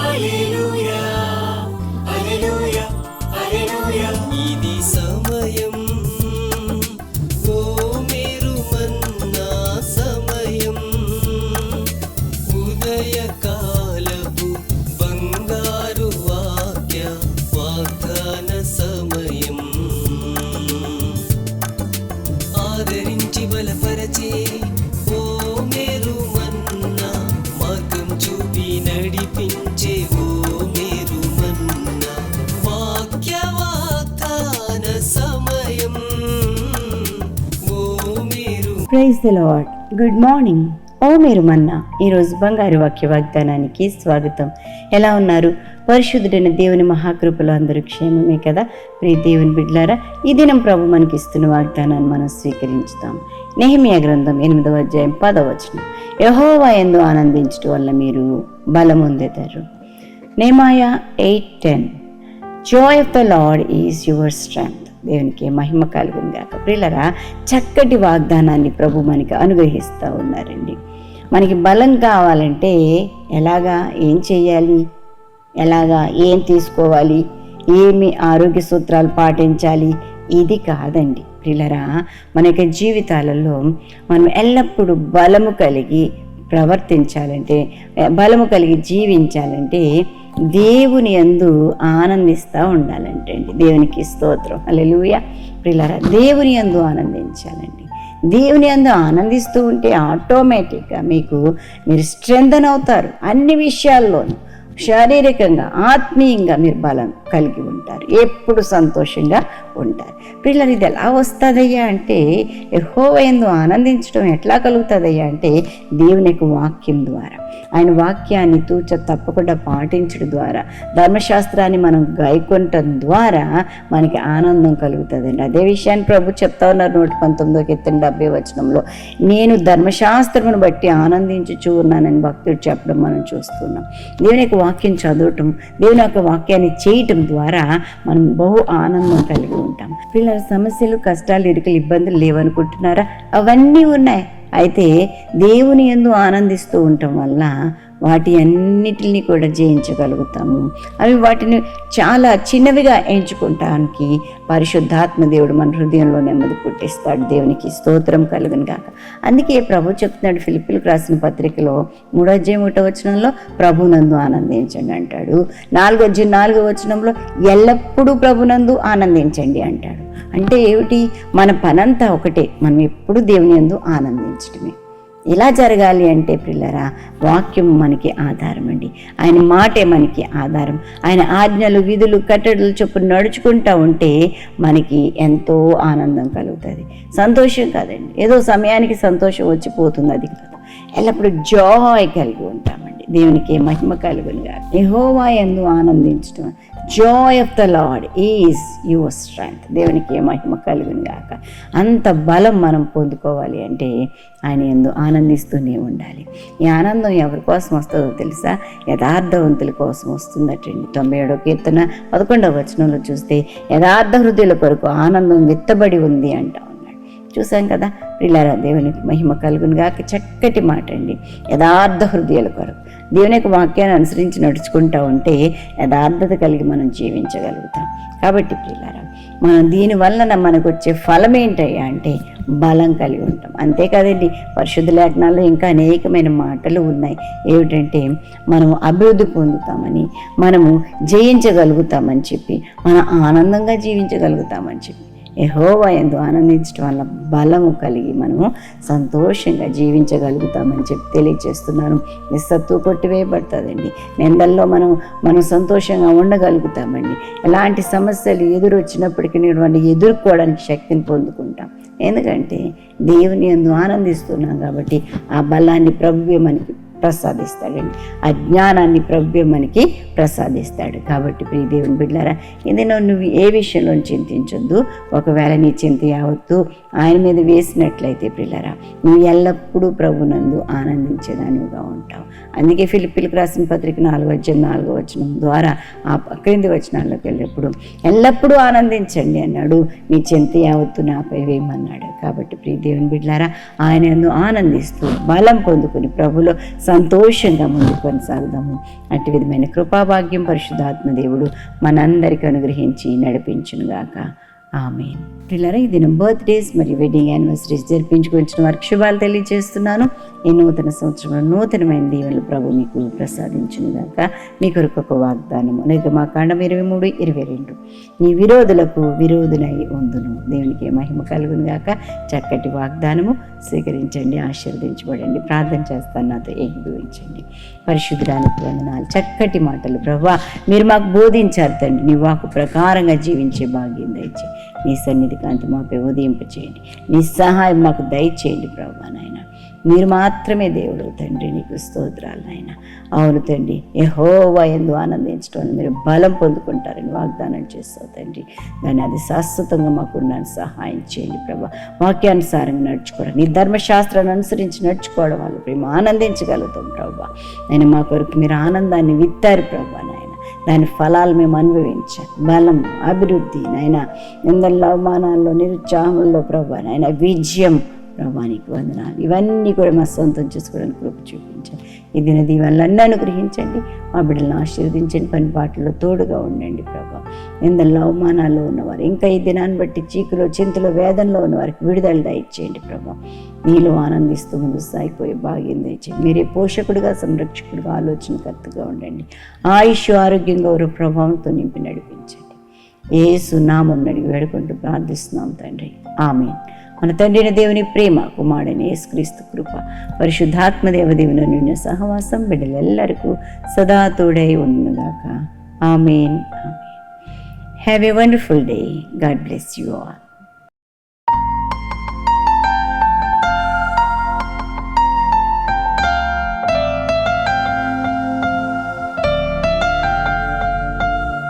Hallelujah. Praise the lord good morning ఓ మీరు మన్నా ఈరోజు బంగారు వాక్య వాగ్దానానికి స్వాగతం. ఎలా ఉన్నారు? పరిశుద్ధుడైన దేవుని మహాకృపలో అందరూ క్షేమమే కదా? ప్రియ దేవుని బిడ్లారా ఈ దినం ప్రభు మనకి ఇస్తున్న వాగ్దానాన్ని మనం స్వీకరించుతాం. నెహిమియా గ్రంథం ఎనిమిదవ అధ్యాయం పదవచనం యహోవా ఎందు ఆనందించడం వల్ల మీరు బలం పొందేతారు eight ten. Joy of the lord is your strength దేవునికి మహిమ కలుగుంది కాక ప్రిల్లరా చక్కటి వాగ్దానాన్ని ప్రభు మనకి అనుగ్రహిస్తూ ఉన్నారండి. మనకి బలం కావాలంటే ఎలాగా ఏం చేయాలి? ఎలాగా ఏం తీసుకోవాలి? ఏమి ఆరోగ్య సూత్రాలు పాటించాలి? ఇది కాదండి. ప్రియులరా మన యొక్క జీవితాలలో మనం ఎల్లప్పుడూ బలము కలిగి ప్రవర్తించాలంటే బలము కలిగి జీవించాలంటే దేవుని అందు ఆనందిస్తూ ఉండాలంటే అండి. దేవునికి స్తోత్రం. అల్లెలుయ ప్రిలరా దేవుని యందు ఆనందించాలండి. దేవుని అందు ఆనందిస్తూ ఉంటే ఆటోమేటిక్గా మీకు మీరు స్ట్రెంథన్ అవుతారు. అన్ని విషయాల్లోనూ శారీరకంగా ఆత్మీయంగా మీరు బలం కలిగి ఉంటారు. ఎప్పుడు సంతోషంగా ఉంటారు. పిల్లలు ఇది ఎలా వస్తుందయ్యా అంటే ఎందు ఆనందించడం ఎట్లా కలుగుతుందయ్యా అంటే దేవుని యొక్క వాక్యం ద్వారా. ఆయన వాక్యాన్ని తూచ తప్పకుండా పాటించడం ద్వారా. ధర్మశాస్త్రాన్ని మనం గాయకొనటం ద్వారా మనకి ఆనందం కలుగుతుందండి. అదే విషయాన్ని ప్రభు చెప్తా ఉన్నారు నూట పంతొమ్మిదో ఎత్తిన డెబ్బై వచనంలో. నేను ధర్మశాస్త్రమును బట్టి ఆనందించుచూ ఉన్నానని భక్తుడు చెప్పడం మనం చూస్తున్నాం. దేవుని యొక్క వాక్యం చదవటం దేవుని యొక్క వాక్యాన్ని చేయటం ద్వారా మనం బహు ఆనందం కలిగి ఉంటాం పిల్లల సమస్యలు కష్టాలు ఇరుకలు ఇబ్బందులు లేవనుకుంటున్నారా? అవన్నీ ఉన్నాయి. అయితే దేవుని ఎందు ఆనందిస్తూ ఉండటం వల్ల వాటి అన్నిటిని కూడా జయించగలుగుతాము. అవి వాటిని చాలా చిన్నవిగా ఎంచుకుంటానికి పరిశుద్ధాత్మ దేవుడు మన హృదయంలో నెమ్మది పుట్టిస్తాడు. దేవునికి స్తోత్రం కలుగును కాక అందుకే ప్రభు చెప్తున్నాడు ఫిలిపిలకు రాసిన పత్రికలో మూడో అధ్యాయం ఒకటో వచనంలో ప్రభునందు ఆనందించండి అంటాడు. నాలుగో అధ్యాయం నాలుగో వచనంలో ఎల్లప్పుడూ ప్రభునందు ఆనందించండి అంటాడు. అంటే ఏమిటి? మన పనంతా ఒకటే. మనం ఎప్పుడు దేవుని ఎందు ఆనందించడమే ఇలా జరగాలి అంటే పిల్లరా వాక్యం మనకి ఆధారం అండి. ఆయన మాటే మనకి ఆధారం. ఆయన ఆజ్ఞలు విధులు కట్టడలు చొప్పున నడుచుకుంటూ ఉంటే మనకి ఎంతో ఆనందం కలుగుతుంది. సంతోషం కాదండి. ఏదో సమయానికి సంతోషం వచ్చిపోతుంది అది కాదు. ఎల్లప్పుడూ జాయ్ కలిగి ఉంటామండి. దేవునికి మహిమ కలుగును కాదు ఎహోవా ఎందు ఆనందించడం joy of the lord is your strength. దేవునికి మహిమ కలుగును గాక. అంత బలం మనం పొందుకోవాలి అంటే ఆయన ఎందు ఆనందిస్తూనే ఉండాలి. ఈ ఆనందం ఎవరి కోసం వస్తుందో తెలుసా? యథార్థవంతుల కోసం వస్తుందటండి. తొంభై ఏడో కీర్తన పదకొండవ వచనంలో చూస్తే యథార్థ హృదయుల కొరకు ఆనందం విత్తబడి ఉంది అంటా. చూసాం కదా. పిల్లారా దేవునికి మహిమ కలుగును గాక చక్కటి మాట అండి యథార్థ హృదయాల కొరకు. దేవుని యొక్క వాక్యాన్ని అనుసరించి నడుచుకుంటా ఉంటే యథార్థత కలిగి మనం జీవించగలుగుతాం. కాబట్టి పిల్లారా మనం దీనివలన మనకు వచ్చే ఫలం ఏంటయ్యా అంటే బలం కలిగి ఉంటాం. అంతేకాదండి పరిశుద్ధ లేఖనాల్లో ఇంకా అనేకమైన మాటలు ఉన్నాయి. ఏమిటంటే మనము అభివృద్ధి పొందుతామని మనము జయించగలుగుతామని చెప్పి మనం ఆనందంగా జీవించగలుగుతామని చెప్పి. యహోవా ఎందు ఆనందించడం వల్ల బలము కలిగి మనము సంతోషంగా జీవించగలుగుతామని చెప్పి తెలియజేస్తున్నాను నిస్సత్తు కొట్టివేయబడుతుందండి. నిందల్లో మనం మనం సంతోషంగా ఉండగలుగుతామండి. ఎలాంటి సమస్యలు ఎదురొచ్చినప్పటికీ వాటిని ఎదుర్కోవడానికి శక్తిని పొందుకుంటాం. ఎందుకంటే దేవుని ఎందు ఆనందిస్తున్నాం కాబట్టి ఆ బలాన్ని ప్రభువే మనకి ప్రసాదిస్తాడండి ఆ జ్ఞానాన్ని ప్రభు మనకి ప్రసాదిస్తాడు. కాబట్టి ప్రియ దేవుని బిడ్డారా ఇది నువ్వు ఏ విషయంలో చింతించొద్దు. ఒకవేళ నీ చింత యావత్తు ఆయన మీద వేసినట్లయితే పిల్లరా నువ్వు ఎల్లప్పుడూ ప్రభునందు ఆనందించేదానివిగా ఉంటావు. అందుకే ఫిలిపిలకు రాసిన పత్రిక నాలుగు వచ్చిన నాలుగో వచనం ద్వారా ఆ క్రింది వచనాల్లోకి వెళ్ళినప్పుడు ఎల్లప్పుడూ ఆనందించండి అన్నాడు. నీ చింత యావత్తు నాపై వేయమన్నాడు. కాబట్టి ప్రియ దేవుని బిడ్డారా ఆయన ఆనందిస్తూ బలం పొందుకుని ప్రభులో సంతోషంగా ముందుకు కొనసాగుదాము. అటు విధమైన కృపాభాగ్యం పరిశుద్ధాత్మ దేవుడు మనందరికీ అనుగ్రహించి నడిపించునుగాక. ఆమె పిల్లరా ఈ దినం బర్త్డేస్ మరియు వెడ్డింగ్ యానివర్సరీస్ జరిపించుకొచ్చిన వారికి శుభాలు తెలియజేస్తున్నాను. ఈ నూతన సంవత్సరంలో నూతనమైన దీవెనలు ప్రభు మీకు ప్రసాదించినగాక మీ కొరకు ఒక వాగ్దానము. మా కాండం ఇరవై మూడు ఇరవై రెండు. నీ విరోధులకు విరోధునై ఉందును. దేవునికి మహిమ కలుగును గాక. చక్కటి వాగ్దానము స్వీకరించండి ఆశీర్వదించబడండి. ప్రార్థన చేస్తాను నాతో ఏకీభవించండి. పరిశుద్ధానికి వందనాలు. చక్కటి మాటలు ప్రభా మీరు మాకు బోధించారు తండ్రి. నీ వాకు ప్రకారంగా జీవించే భాగ్యం దయచే నీ సన్నిధి కాంతి మాపై ఉదయింప చేయండి. నీ సహాయం మాకు దయచేయండి ప్రభా నాయన. మీరు మాత్రమే దేవుడు తండ్రి నీకు స్తోత్రాలు నాయన. అవును తండ్రి యెహోవా ఎందు ఆనందించడం మీరు బలం పొందుకుంటారని వాగ్దానం చేస్తావు తండ్రి. దాన్ని అది శాశ్వతంగా మాకు సహాయం చేయండి ప్రభా. వాక్యానుసారంగా నడుచుకోవడం నీ ధర్మశాస్త్రాన్ని అనుసరించి నడుచుకోవడం వల్ల మేము ఆనందించగలుగుతాం ప్రభా. నేను మా కొరకు మీరు ఆనందాన్ని విత్తారు ప్రభా నాయన. దాని ఫలాలు మేము అనుభవించాలి బలం అభివృద్ధి నాయన నిందల్లో అవమానాల్లో నిరుత్సాహంలో ప్రభా నాయన విజయం ప్రభానికి వందనాలు. ఇవన్నీ కూడా మా సొంతం చేసుకోవడానికి కృప చూపించాలి ఈ దిన దీవెనలన్నీ అనుగ్రహించండి. మా బిడ్డలను ఆశీర్వదించండి. పని పాటల్లో తోడుగా ఉండండి ప్రభా. నిందల్లో అవమానాల్లో ఉన్నవారు ఇంకా ఈ దినాన్ని బట్టి చీకులో చింతలో వేదనలో ఉన్నవారికి విడుదల దయచేయండి ప్రభా. నీలో ఆనందిస్తూ ముందు సాగిపోయి భాగ్యం దయచేయండి. మీరే పోషకుడుగా సంరక్షకుడుగా ఆలోచనకర్తగా ఉండండి. ఆయుష్ ఆరోగ్యం గౌరవ ప్రభావంతో నింపి నడిపించండి. ఏ సునామం అడిగి వేడుకుంటూ ప్రార్థిస్తున్నాం తండ్రి. ఆమె మన తండ్రిని దేవుని ప్రేమ కుమారుడైన యేసుక్రీస్తు కృప పరిశుద్ధాత్మ దేవదేవుని నిన్న సహవాసం బిడ్డలెల్లరికూ సదా తోడై ఉన్నదాకా amen. Amen. Have a wonderful day God bless you all